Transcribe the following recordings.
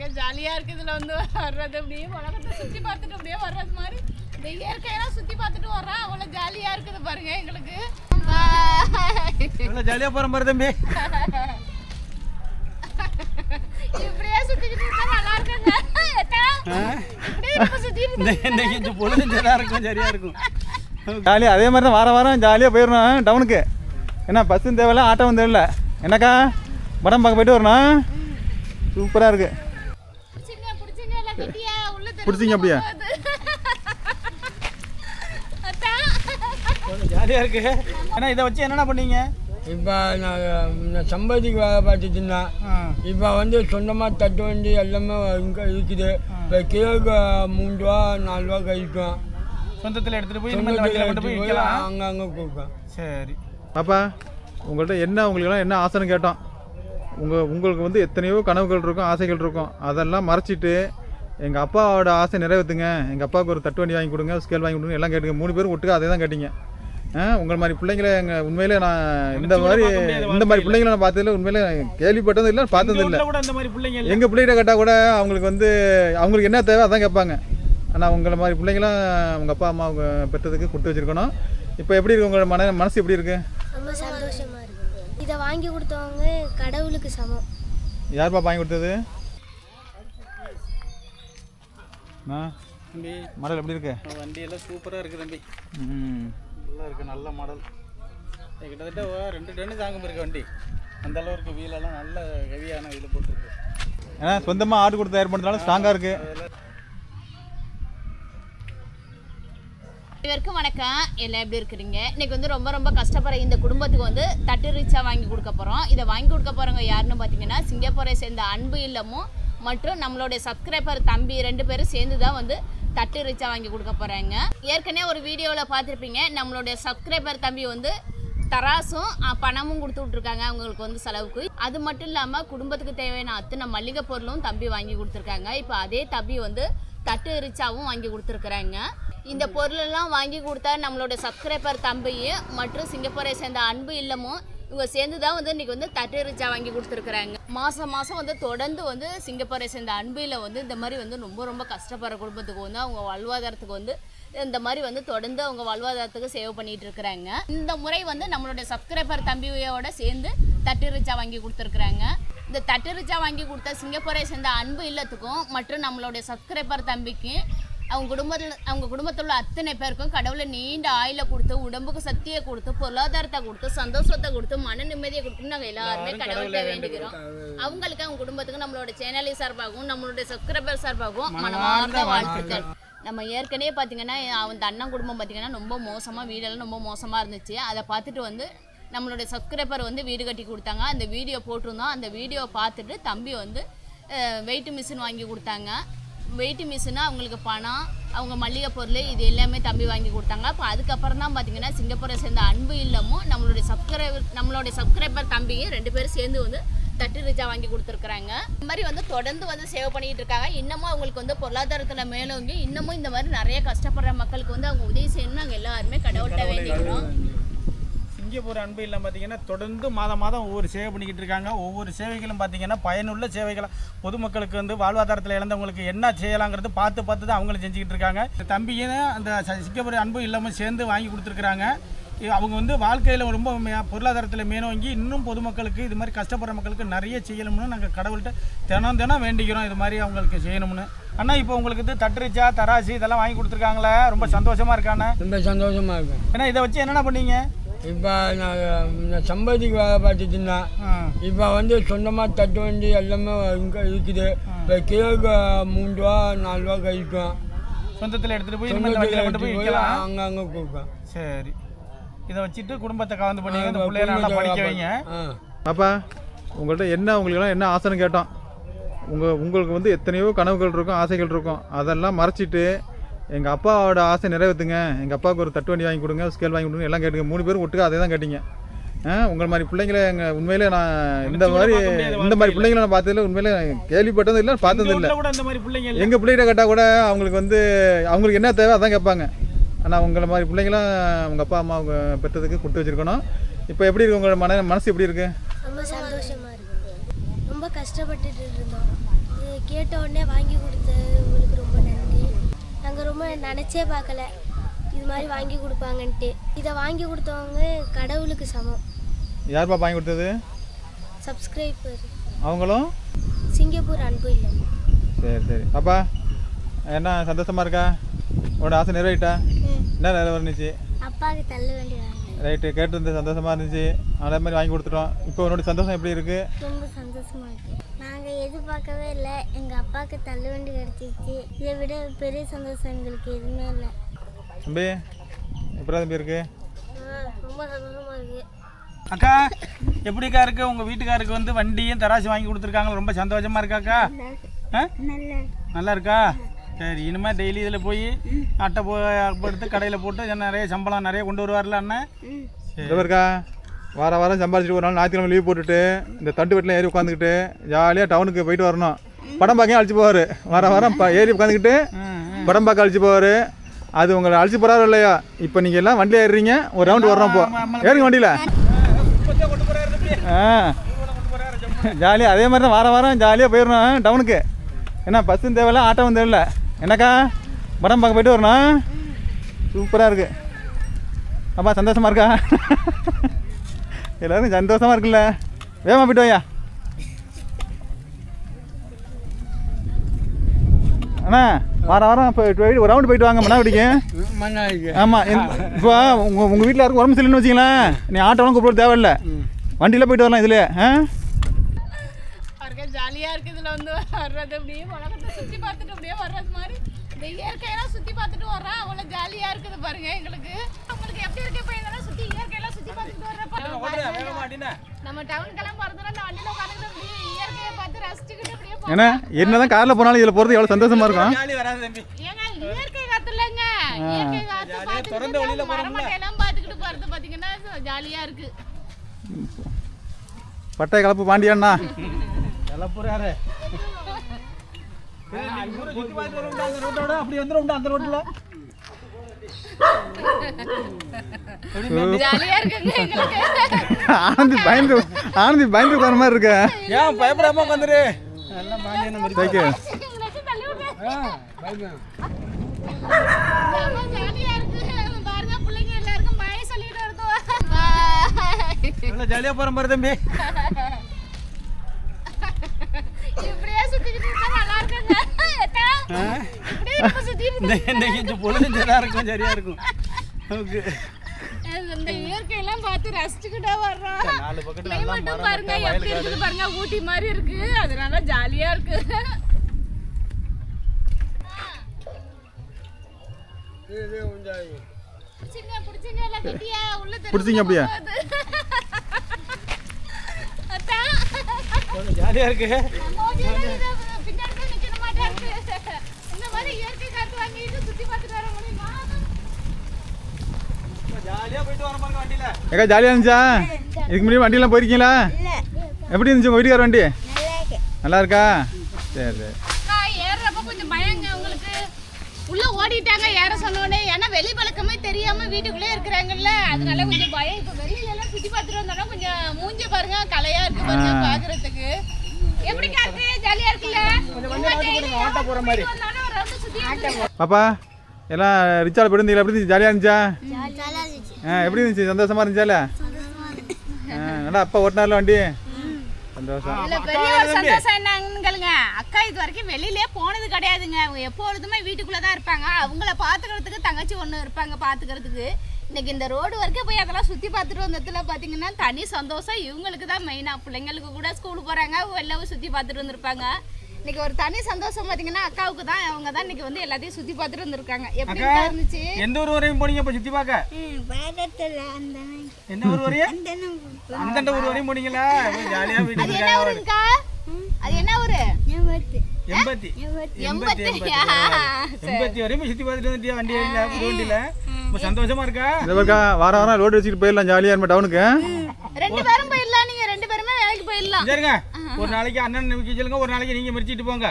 பாருங்க ஜாலியா இருக்கு இதுல வந்து வர்றது. அப்படியே உலகத்தை சுத்தி பார்த்துட்டு அப்படியே வர்றது மாதிரி. இந்த இயற்கையெல்லாம் சுத்தி பார்த்துட்டு வர்றோம் அவ்வளவு ஜாலியா இருக்குது பாருங்க எங்களுக்கு. ஜாலியாக போகிற மாதிரி தம்பி? இப்படியே சுத்திக்கிட்டு இருந்தா நல்லா இருக்குங்க. பொழுது இருக்கும் சரியாக இருக்கும். ஜாலியாக அதே மாதிரி தான் வாரம் வாரம் ஜாலியாக போயிடணும் டவுனுக்கு. என்ன பஸ்ஸும் தேவையில்ல ஆட்டோவும் தேவையில்ல. என்னக்கா? படம் பார்க்க போயிட்டு வரணும் சூப்பராக இருக்குது பிடிச்சிங்க அப்படியா. ஜாலியாக இருக்கு. ஏன்னா இதை வச்சு என்னென்ன பண்ணீங்க? இப்போ நான் சம்பாதிக்கு வேலை பார்த்துட்டு இருந்தேன். இப்போ வந்து சொந்தமாக தட்டு வண்டி எல்லாமே இங்கே இருக்குது. இப்போ கிலோக்கு மூணு ரூபா நாலு ரூபா கழிக்கும். சொந்தத்தில் எடுத்துகிட்டு போய் கொண்டு போய் விற்கலாம். அங்கே அங்கே கொடுப்பேன். சரி. பாப்பா உங்கள்கிட்ட என்ன உங்களுக்கெல்லாம் என்ன ஆசைன்னு கேட்டோம். உங்கள் உங்களுக்கு வந்து எத்தனையோ கனவுகள் இருக்கும் ஆசைகள் இருக்கும். அதெல்லாம் மறைச்சிட்டு எங்கள் அப்பாவோட ஆசை நிறைவேற்றுங்க எங்கள் அப்பாவுக்கு ஒரு தட்டு வண்டி வாங்கி கொடுங்க ஸ்கேல் வாங்கி கொடுங்க எல்லாம் கேட்டுங்க. மூணு பேரும் ஒட்டுக்க அதே தான் கேட்டீங்க. ஆ உங்கள் மாதிரி பிள்ளைங்களை எங்கள் உண்மையிலே நான் இந்த மாதிரி இந்த மாதிரி பிள்ளைங்களை நான் பார்த்ததில்ல உண்மையிலே கேள்விப்பட்டதும் இல்லை பார்த்ததும் இல்லை. எங்கள் பிள்ளைகிட்ட கேட்டால் கூட அவங்களுக்கு வந்து அவங்களுக்கு என்ன தேவை அதான் கேட்பாங்க. ஆனால் உங்களை மாதிரி பிள்ளைங்களாம் உங்கள் அப்பா அம்மா அவங்க பெற்றதுக்கு கொடுத்து வச்சுருக்கணும். இப்போ எப்படி இருக்கு உங்களோட மன மனசு எப்படி இருக்குது ரொம்ப சந்தோஷமா இருக்கு. இதை வாங்கி கொடுத்தவங்க கடவுளுக்கு சமம். யார்ப்பா வாங்கி கொடுத்தது? தம்பி. மாடல் எப்படி இருக்கு? வண்டி எல்லாம் சூப்பராக இருக்குது தம்பி. நல்லா இருக்கு நல்ல மாடல். கிட்டத்தட்ட ரெண்டு டன்னு தாங்க இருக்கு வண்டி. அந்த அளவுக்கு வீலெல்லாம் நல்ல ஹெவியான வீல் போட்டிருக்கு. ஏன்னா சொந்தமாக ஆடு கொடுத்து தயார் பண்ணுறதுனால ஸ்ட்ராங்காக இருக்குது அனைவருக்கும் வணக்கம். எல்லாம் எப்படி இருக்கிறீங்க? இன்னைக்கு வந்து ரொம்ப ரொம்ப கஷ்டப்படுற இந்த குடும்பத்துக்கு வந்து தட்டு ரிச்சா வாங்கி கொடுக்க போகிறோம் இதை வாங்கி கொடுக்க போகிறவங்க யாருன்னு பார்த்தீங்கன்னா சிங்கப்பூரை சேர்ந்த அன்பு இல்லமும் மற்றும் நம்மளுடைய சப்ஸ்கிரைபர் தம்பி ரெண்டு பேரும் சேர்ந்து தான் வந்து தட்டு ரிச்சா வாங்கி கொடுக்க போகிறாங்க ஏற்கனவே ஒரு வீடியோவில் பார்த்துருப்பீங்க நம்மளுடைய சப்ஸ்கிரைபர் தம்பி வந்து தராசும் பணமும் கொடுத்து விட்ருக்காங்க அவங்களுக்கு வந்து செலவுக்கு. அது மட்டும் இல்லாமல் குடும்பத்துக்கு தேவையான அத்தனை மளிகை பொருளும் தம்பி வாங்கி கொடுத்துருக்காங்க. இப்போ அதே தம்பி வந்து தட்டு ரிச்சாவும் வாங்கி கொடுத்துருக்குறாங்க. இந்த பொருளெல்லாம் வாங்கி கொடுத்தா நம்மளோட சப்ஸ்கிரைபர் தம்பியும் மற்றும் சிங்கப்பூரை சேர்ந்த அன்பு இல்லமும் இவங்க சேர்ந்து தான் வந்து இன்றைக்கி வந்து தட்டு ரிச்சா வாங்கி கொடுத்துருக்குறாங்க. மாதம் மாதம் வந்து தொடர்ந்து வந்து சிங்கப்பூரை சேர்ந்த அன்பு வந்து இந்த மாதிரி வந்து ரொம்ப ரொம்ப கஷ்டப்படுற குடும்பத்துக்கு வந்து அவங்க வாழ்வாதாரத்துக்கு வந்து இந்த மாதிரி வந்து தொடர்ந்து அவங்க வாழ்வாதாரத்துக்கு சேவ் பண்ணிட்டு இருக்கிறாங்க. இந்த முறை வந்து நம்மளுடைய சப்ஸ்கிரைபர் தம்பியோட சேர்ந்து தட்டு ரிச்சா வாங்கி கொடுத்துருக்குறாங்க. இந்த தட்டு ரிச்சா வாங்கி கொடுத்த சிங்கப்பூரை சேர்ந்த அன்பு இல்லத்துக்கும் மற்றும் நம்மளுடைய சப்ஸ்கிரைபர் தம்பிக்கு அவங்க குடும்பத்தில் அவங்க குடும்பத்தில் உள்ள அத்தனை பேருக்கும் கடவுளை நீண்ட ஆயில கொடுத்து உடம்புக்கு சக்தியை கொடுத்து பொருளாதாரத்தை கொடுத்து சந்தோஷத்தை கொடுத்து மன நிம்மதியை கொடுத்து நாங்கள் எல்லாருமே கடவுள்கிட்ட வேண்டிக்கிறோம் அவங்களுக்கு அவங்க குடும்பத்துக்கு நம்மளோட சேனலி சார்பாகவும் நம்மளுடைய சப்ஸ்கிரைபர் சார்பாகவும் மனமார்ந்த வாழ்த்துக்கள். நம்ம ஏற்கனவே பார்த்தீங்கன்னா அந்த அண்ணன் குடும்பம் பார்த்தீங்கன்னா ரொம்ப மோசமாக வீடெல்லாம் ரொம்ப மோசமாக இருந்துச்சு. அதை பார்த்துட்டு வந்து நம்மளுடைய சப்ஸ்கிரைபர் வந்து வீடு கட்டி கொடுத்தாங்க. அந்த வீடியோ போட்டிருந்தோம். அந்த வீடியோவை பார்த்துட்டு தம்பி வந்து வெயிட் மிஷின் வாங்கி கொடுத்தாங்க. வெயிட் மிஷினா அவங்களுக்கு பணம் அவங்க மளிகை பொருள் இது எல்லாமே தம்பி வாங்கி கொடுத்தாங்க. அப்போ அதுக்கப்புறம் தான் பார்த்தீங்கன்னா சிங்கப்பூரை சேர்ந்த அன்பு இல்லமும் நம்மளுடைய சப்ஸ்கிரைபர் நம்மளுடைய சப்ஸ்கிரைபர் தம்பியும் ரெண்டு பேரும் சேர்ந்து வந்து தட்டு ரிச்சா வாங்கி கொடுத்துருக்குறாங்க. இந்த மாதிரி வந்து தொடர்ந்து வந்து சேவ் பண்ணிட்டு இருக்காங்க. இன்னமும் அவங்களுக்கு வந்து பொருளாதாரத்தில் மேலோங்கி இன்னமும் இந்த மாதிரி நிறைய கஷ்டப்படுற மக்களுக்கு வந்து அவங்க உதவி செய்யணும்னு நாங்கள் எல்லாருமே கடவுள்கிட்ட வேண்டிக்கிறோம். சிங்கப்பூர் அன்பு இல்லம் பார்த்தீங்கன்னா தொடர்ந்து மாதம் மாதம் ஒவ்வொரு சேவை பண்ணிக்கிட்டு இருக்காங்க. ஒவ்வொரு சேவைகளும் பார்த்தீங்கன்னா பயனுள்ள சேவைகளை பொதுமக்களுக்கு வந்து வாழ்வாதாரத்தில் இழந்தவங்களுக்கு என்ன செய்யலாங்கிறது பார்த்து பார்த்து தான் அவங்களும் செஞ்சுக்கிட்டு இருக்காங்க. தம்பியும் அந்த சிங்கப்பூர் அன்பு இல்லமும் சேர்ந்து வாங்கி கொடுத்துருக்குறாங்க. அவங்க வந்து வாழ்க்கையில் ரொம்ப பொருளாதாரத்தில் மேலோங்கி இன்னும் பொதுமக்களுக்கு இது மாதிரி கஷ்டப்படுற மக்களுக்கு நிறைய செய்யணும்னு நாங்கள் கடவுள்கிட்ட தினம் தினம் வேண்டிக்கிறோம். இது மாதிரி அவங்களுக்கு செய்யணும்னு. அண்ணா இப்போ உங்களுக்கு இது தட்டுரிச்சா தராசு இதெல்லாம் வாங்கி கொடுத்துருக்காங்களே? ரொம்ப சந்தோஷமா இருக்காண்ணே. ரொம்ப சந்தோஷமா இருக்கும். ஏன்னா இதை வச்சு என்னென்ன பண்ணீங்க? இப்போ நான் சம்பாதிக்கு வேலை பார்த்துட்டு இருந்தேன் இப்போ வந்து சொந்தமாக தட்டு வண்டி எல்லாமே இங்கே இருக்குது. இப்போ கிலோக்கு மூணு ரூபா நாலு ரூபா கழிக்கும். சொந்தத்தில் எடுத்துகிட்டு போய் கொண்டு போய் விற்கலாம். அங்கே அங்கே கொடுப்பேன் சரி. இதை வச்சுட்டு குடும்பத்தை கலந்து பண்ணி இந்த பிள்ளைய நல்லா படிக்க வைங்க. பாப்பா உங்கள்கிட்ட என்ன உங்களுக்கெல்லாம் என்ன ஆசைன்னு கேட்டோம். உங்கள் உங்களுக்கு வந்து எத்தனையோ கனவுகள் இருக்கும் ஆசைகள் இருக்கும். அதெல்லாம் மறைச்சிட்டு எங்கள் அப்பாவோட ஆசை நிறைவேற்றுங்க எங்கள் அப்பாவுக்கு ஒரு தட்டு வண்டி வாங்கி கொடுங்க ஸ்கேல் வாங்கி கொடுங்க எல்லாம் கேட்டுங்க. மூணு பேரும் ஒட்டுக்க அதே தான் கேட்டீங்க. ஆ உங்கள் மாதிரி பிள்ளைங்களை எங்கள் உண்மையிலே நான் இந்த மாதிரி இந்த மாதிரி பிள்ளைங்களை நான் பார்த்ததில்ல உண்மையிலே கேள்விப்பட்டதும் இல்லை பார்த்ததும் இல்லை. எங்கள் பிள்ளைகிட்ட கேட்டால் கூட அவங்களுக்கு வந்து அவங்களுக்கு என்ன தேவை அதான் கேட்பாங்க. ஆனால் உங்களை மாதிரி பிள்ளைங்களாம் உங்கள் அப்பா அம்மா அவங்க பெற்றதுக்கு கொடுத்து வச்சுருக்கணும். இப்போ எப்படி இருக்கு உங்களோட மன மனசு எப்படி இருக்குது ரொம்ப சந்தோஷமா இருக்கு. ரொம்ப கஷ்டப்பட்டுட்டு இருந்தோம். கேட்ட உடனே வாங்கி நன்றி நாங்கள் ரொம்ப நினச்சே பார்க்கல. இது மாதிரி வாங்கி கொடுப்பாங்கன்ட்டு. இதை வாங்கி கொடுத்தவங்க கடவுளுக்கு சமம். யார்ப்பா வாங்கி கொடுத்தது? சப்ஸ்கிரைபர் அவங்களும்? சிங்கப்பூர் அன்பு இல்லம். சரி சரி. அப்பா என்ன சந்தோஷமா இருக்கா? உன்னோட ஆசை நிறைவேட்டா என்ன நிறைவேறுனுச்சு? அப்பாவுக்கு தள்ள வேண்டியதாங்க ரைட்டு கேட்டிருந்த சந்தோஷமா இருந்துச்சு. அதே மாதிரி வாங்கி கொடுத்துட்டோம். இப்போ உன்னோட சந்தோஷம் எப்படி இருக்கு? ரொம்ப சந்தோஷமா இருக்கு. நாங்கள் எதிர்பார்க்கவே இல்லை. எங்கள் அப்பாவுக்கு தள்ளுவண்டி கிடச்சிச்சு இதை விட பெரிய சந்தோஷம் எங்களுக்கு எதுவுமே இல்லை. தம்பி எப்படா தம்பி இருக்கு? ரொம்ப சந்தோஷமா இருக்கு. அக்கா எப்படிக்கா இருக்கு? உங்க வீட்டுக்காருக்கு வந்து வண்டியும் தராசு வாங்கி கொடுத்துருக்காங்க ரொம்ப சந்தோஷமா இருக்காக்கா ஆ? நல்லா இருக்கா? சரி இனிமே டெய்லி இதில் போய் அட்டை போ எடுத்து கடையில் போட்டு நிறைய சம்பளம் நிறைய கொண்டு வருவார்ல அண்ணன்? இருக்கா வார வாரம் சம்பாதிச்சிட்டு ஒரு நாள் ஞாயிற்றுக்கிழமை லீவ் போட்டுட்டு இந்த தட்டு வீட்டில் ஏறி உட்காந்துக்கிட்டு ஜாலியாக டவுனுக்கு போயிட்டு வரணும். படம் பார்க்க அழைச்சி போவார்? வார வாரம் ப- ஏறி உட்காந்துக்கிட்டு படம் பார்க்க அழைச்சி போவார். அது உங்களை அழைச்சி போகிறாரு இல்லையா? இப்போ நீங்கள் எல்லாம் வண்டியில் ஏறுறீங்க. ஒரு ரவுண்டு வர்றோம் போ. ஏறுங்க வண்டியில். ஆ. ஜாலியாக அதே மாதிரி தான் வாரம் வாரம் ஜாலியாக போயிடணும் டவுனுக்கு என்ன பஸ்ஸும் தேவையில்ல ஆட்டோவும் தேவையில்ல. என்னக்கா? படம் பார்க்க போயிட்டு வரணும். சூப்பராக இருக்குது அப்பா சந்தோஷமா இருக்கா? எல்லாரும் சந்தோஷமா இருக்குல்ல? வேகமா போயிட்டு வாயா அண்ணா வாரம் வாரம் இப்போ போயிட்டு ஒரு ரவுண்டு போயிட்டு வாங்க மண்ணா பிடிக்கும் ஆமாம் இப்போ உங்கள் உங்கள் வீட்டில் யாருக்கும் உடம்பு சரியில்லைன்னு வச்சிங்களேன் நீ ஆட்டோலாம் கூப்பிட தேவையில்ல. வண்டியில் போயிட்டு வரலாம் இதில் ஆ? பாருங்க ஜாலியா இருக்கு இதுல வந்து வர்றது. அப்படியே உலகத்தை சுத்தி பார்த்துட்டு அப்படியே வர்றது மாதிரி. இந்த இயற்கையெல்லாம் சுத்தி பார்த்துட்டு வர்றோம் அவ்வளவு ஜாலியா இருக்குது பாருங்க எங்களுக்கு. உங்களுக்கு எப்படி இருக்கு ஏன்னா என்னதான் காரில் போனாலும் இதில் போகிறது எவ்வளோ சந்தோஷமா இருக்கும்? ஜாலி வராது தம்பி. ஏங்க இயற்கை காத்துலங்க. இயற்கை காத்து பார்த்துக்கிட்டு மரமட்டையெல்லாம் பார்த்துக்கிட்டு போறது பாத்தீங்கன்னா ஜாலியா இருக்கு. பட்டை கலப்பு பாண்டியண்ணா கிளப்புறாரு அப்படி வந்துடும் அந்த எங்களுக்கு ஆனந்தி பயந்து ஆனந்தி பயந்து உட்கார மாதிரி இருக்க. ஏன் பயப்படாம உட்காந்துரு? ஜாலியா போகிற மாதிரி தம்பி. இப்படியே சுத்திக்கிட்டு நல்லா இருக்குங்க. இந்த கொஞ்சம் பொழுதுஞ்சதாக இருக்கும் சரியா இருக்கும். ஓகே. இந்த இயற்கையெல்லாம் பார்த்து ரசிச்சுக்கிட்டே வர்றோம் நாலு பக்கத்துல கிளைமேட்டும் பாருங்க எப்படி இருக்குது பாருங்க ஊட்டி மாதிரி இருக்கு. அதனால ஜாலியா இருக்கு. பிடிச்சிங்க அப்படியே? இருக்கு பின்னாடி தான் நிக்கண மாட்டேன் இந்த மாதிரி இயற்கை காத்து வாங்கிட்டு சுத்தி பார்த்துட்டு வர முடியுமா ஜாலியாக போயிட்டு வர பாருங்க வண்டியில் ஏக்கா ஜாலியாக இருந்துச்சா? இதுக்கு முன்னாடி வண்டியெல்லாம் போயிருக்கீங்களா? எப்படி இருந்துச்சு உங்கள் வீட்டுக்கார வண்டி? நல்லா இருக்கா சரி சரி. அக்கா ஏறுறப்ப கொஞ்சம் பயங்க உங்களுக்கு. உள்ள ஓடிட்டாங்க ஏற சொன்னோடனே ஏன்னா வெளி பழக்கமே தெரியாம வீட்டுக்குள்ளே இருக்கிறாங்கல்ல. அதனால கொஞ்சம் பயம். இப்ப வெளியில எல்லாம் சுத்தி பார்த்துட்டு வந்தோம்னா கொஞ்சம் மூஞ்ச பாருங்க கலையா இருக்கு பாருங்க பாக்குறதுக்கு. எப்படி காத்து ஜாலியா இருக்குல்ல? பாப்பா எல்லாம் ரிச்சால் போயிருந்தீங்களா எப்படி இருந்துச்சு? ஜாலியாக இருந்துச்சா? ஆ எப்படி இருந்துச்சு? சந்தோஷமா இருந்துச்சால ஆ நல்லா அப்பா ஓட்டினார்ல வண்டி? சந்தோஷம். இதுல பெரிய ஒரு சந்தோஷம் அக்கா இது வரைக்கும் வெளியிலே போனது கிடையாதுங்க. அவங்க எப்பொழுதுமே வீட்டுக்குள்ளே தான் இருப்பாங்க. அவங்கள பாத்துக்கிறதுக்கு தங்கச்சி ஒன்று இருப்பாங்க பாத்துக்கிறதுக்கு இன்னைக்கு இந்த ரோடு வரைக்கும் போய் அதெல்லாம் சுற்றி பார்த்துட்டு வந்ததுல பார்த்தீங்கன்னா தனி சந்தோஷம். இவங்களுக்கு தான் மெயினாக பிள்ளைங்களுக்கு கூட ஸ்கூல் போகிறாங்க எல்லாம் சுற்றி பார்த்துட்டு வந்திருப்பாங்க. இன்னைக்கு ஒரு தனி சந்தோஷம் பாத்தீங்கன்னா அக்காவுக்கு தான் அவங்க தான் இன்னைக்கு வந்து எல்லாத்தையும் சுத்தி பார்த்துட்டு வந்திருக்காங்க. எப்படி இருந்துச்சு? எந்த ஊர் வரையும் போனீங்க இப்போ சுற்றி பார்க்க? அந்த என்ன ஊர் வரையும்? அந்தண்ட ஊர். வரையும் போனீங்களா? ஜாலியாக அது வீட்டுக்கு என்ன ஊருங்கக்கா அது என்ன ஊரு? எண்பத்தி எண்பத்தி எண்பத்தி வரையும் சுற்றி பார்த்துட்டு வந்துட்டியா வண்டி வண்டியில் இப்போ சந்தோஷமா இருக்கா? பக்கா வாரம் ரோடு வச்சுட்டு போயிடலாம் ஜாலியாக இருப்பேன் டவுனுக்கு ரெண்டு பேரும் போயிடலாம் நீங்க ரெண்டு பேருமே வேலைக்கு போயிடலாம். சரிங்க ஒரு நாளைக்கு அண்ணன் நிற்க சொல்லுங்க ஒரு நாளைக்கு நீங்கள் மிரிச்சிட்டு போங்க.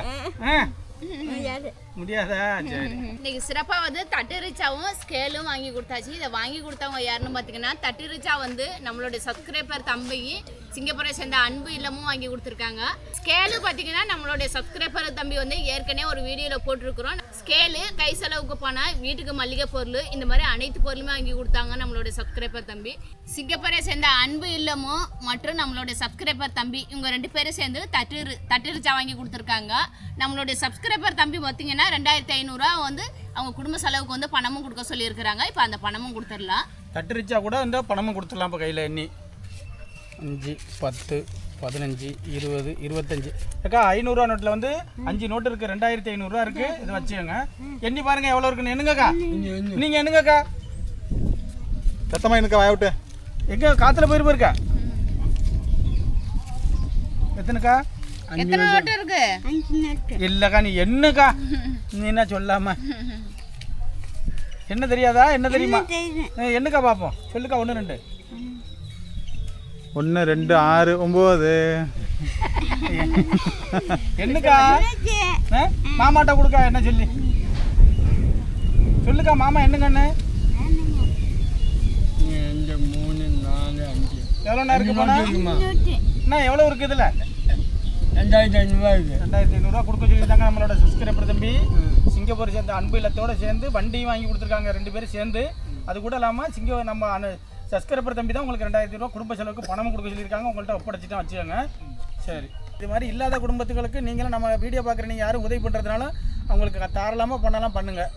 முடியாதா? சரி. இன்னைக்கு சிறப்பாக வந்து தட்டுரிச்சாவும் ஸ்கேலும் வாங்கி கொடுத்தாச்சு. இதை வாங்கி கொடுத்தவங்க யாருன்னு பார்த்தீங்கன்னா தட்டுரிச்சா வந்து நம்மளுடைய சப்ஸ்கிரைபர் தம்பி சிங்கப்பூரை சேர்ந்த அன்பு இல்லமும் வாங்கி கொடுத்துருக்காங்க. ஸ்கேலு பார்த்தீங்கன்னா நம்மளுடைய சப்ஸ்கிரைபர் தம்பி வந்து ஏற்கனவே ஒரு வீடியோவில் போட்டிருக்கிறோம். ஸ்கேலு கை செலவுக்கு போனால் வீட்டுக்கு மல்லிகை பொருள் இந்த மாதிரி அனைத்து பொருளுமே வாங்கி கொடுத்தாங்க நம்மளுடைய சப்ஸ்கிரைபர் தம்பி. சிங்கப்பூரை சேர்ந்த அன்பு இல்லமும் மற்றும் நம்மளுடைய சப்ஸ்கிரைபர் தம்பி இவங்க ரெண்டு பேரும் சேர்ந்து தட்டு தட்டுரிச்சா வாங்கி கொடுத்துருக்காங்க. நம்மளுடைய சப்ஸ்கிரைபர் தம்பி பார்த்தீங்கன்னா ரெண்டாயிரத்தி ஐநூறுரூவா வந்து அவங்க குடும்ப செலவுக்கு வந்து பணமும் கொடுக்க சொல்லியிருக்கிறாங்க. இப்போ அந்த பணமும் கொடுத்துடலாம். தட்டுரிச்சா கூட இந்த பணமும் கொடுத்துடலாம் இப்போ கையில் எண்ணி. அஞ்சு பத்து பதினஞ்சு இருபது இருபத்தஞ்சு. அக்கா ஐநூறுரூவா நோட்டில் வந்து அஞ்சு நோட்டு இருக்குது ரெண்டாயிரத்தி ஐநூறுரூவா இருக்குது இது வச்சுக்கோங்க. எண்ணி பாருங்கள் எவ்வளோ இருக்குன்னு. எண்ணுங்கக்கா. நீங்கள் எண்ணுங்கக்கா. சத்தமாக எனக்கு வாய விட்டு. எங்கே காற்றுல போயிருப்பா இருக்கா? எத்தனைக்கா? எத்தனை நோட்டு இருக்கு? இல்லைக்கா நீ என்னக்கா? நீ என்ன சொல்லாம? என்ன தெரியாதா? என்ன தெரியுமா? என்னக்கா பார்ப்போம் சொல்லுக்கா ஒன்று ரெண்டு. ஒன்று ரெண்டு ஆறு ஒம்பது. என்னக்கா? மாமாட்ட கொடுக்கா என்ன சொல்லி? சொல்லுக்கா மாமா என்னங்கண்ணு அஞ்சு. எவ்வளோண்ணா இருக்கு போனா? என்ன எவ்வளோ இருக்கு இதில்? ரெண்டாயிரத்தி ஐநூறுரூவா ரெண்டாயிரத்தி ஐநூறுரூவா கொடுக்க சொல்லியிருந்தாங்க நம்மளோட சப்ஸ்கிரைபர் தம்பி. சிங்கப்பூர் சேர்ந்த அன்பு இல்லத்தோட சேர்ந்து வண்டியும் வாங்கி கொடுத்துருக்காங்க ரெண்டு பேரும் சேர்ந்து. அது கூட இல்லாமல் சிங்க நம்ம அனு சப்ஸ்கிரைபர் தம்பி தான் உங்களுக்கு ரெண்டாயிரத்தி ரூபா குடும்ப செலவுக்கு பணமும் கொடுக்க சொல்லியிருக்காங்க. உங்கள்கிட்ட ஒப்படைச்சிட்டு வச்சுக்கோங்க. சரி. இது மாதிரி இல்லாத குடும்பத்துகளுக்கு நீங்களும் நம்ம வீடியோ பார்க்குற நீங்கள் யாரும் உதவி பண்ணுறதுனால அவங்களுக்கு தாராளமாக பண்ணலாம் பண்ணுங்கள்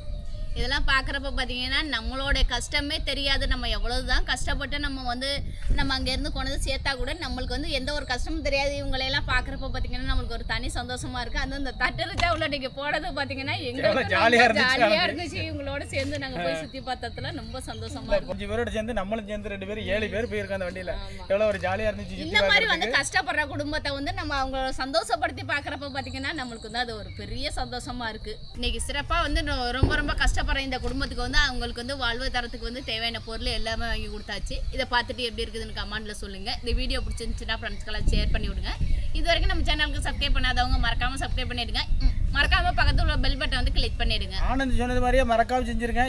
இதெல்லாம் பார்க்குறப்ப பார்த்தீங்கன்னா நம்மளோட கஷ்டமே தெரியாது. நம்ம எவ்வளவு தான் கஷ்டப்பட்டு நம்ம வந்து நம்ம அங்கேருந்து கொண்டு வந்து சேர்த்தா கூட நம்மளுக்கு வந்து எந்த ஒரு கஷ்டமும் தெரியாது. இவங்களையெல்லாம் பார்க்குறப்ப பார்த்தீங்கன்னா நம்மளுக்கு ஒரு தனி சந்தோஷமா இருக்கு. அது இந்த தட்டுரிச்சா உள்ள நீங்கள் போனது பார்த்தீங்கன்னா எங்களுக்கு ஜாலியாக இருந்துச்சு. இவங்களோட சேர்ந்து நாங்கள் போய் சுற்றி பார்த்ததுல ரொம்ப சந்தோஷமா இருக்கு கொஞ்சம் பேரோட சேர்ந்து நம்மளும் சேர்ந்து ரெண்டு பேரும் ஏழு பேர் போயிருக்கோம் அந்த வண்டியில். எவ்வளோ ஒரு ஜாலியாக இருந்துச்சு இந்த மாதிரி வந்து கஷ்டப்படுற குடும்பத்தை வந்து நம்ம அவங்கள சந்தோஷப்படுத்தி பார்க்குறப்ப பார்த்தீங்கன்னா நம்மளுக்கு வந்து அது ஒரு பெரிய சந்தோஷமா இருக்கு. இன்னைக்கு சிறப்பாக வந்து ரொம்ப ரொம்ப கஷ்டப்படுற இந்த குடும்பத்துக்கு வந்து அவங்களுக்கு வந்து வாழ்வாதாரத்துக்கு வந்து தேவையான பொருள் எல்லாமே வாங்கி கொடுத்தாச்சு. இதை பார்த்துட்டு எப்படி இருக்குதுன்னு கமெண்ட்ல சொல்லுங்க. இந்த வீடியோ பிடிச்சிருந்துச்சுன்னா ஃப்ரெண்ட்ஸ்க்கெல்லாம் ஷேர் பண்ணி விடுங்க. இது வரைக்கும் நம்ம சேனலுக்கு சப்ஸ்கிரைப் பண்ணாதவங்க மறக்காம சப்ஸ்கிரைப் பண்ணிடுங்க. மறக்காமல் மறக்காம உள்ள பெல் பட்டன் வந்து கிளிக் பண்ணிடுங்க. ஆனந்த் சொன்னது மாதிரியே மறக்காம செஞ்சுருங்க.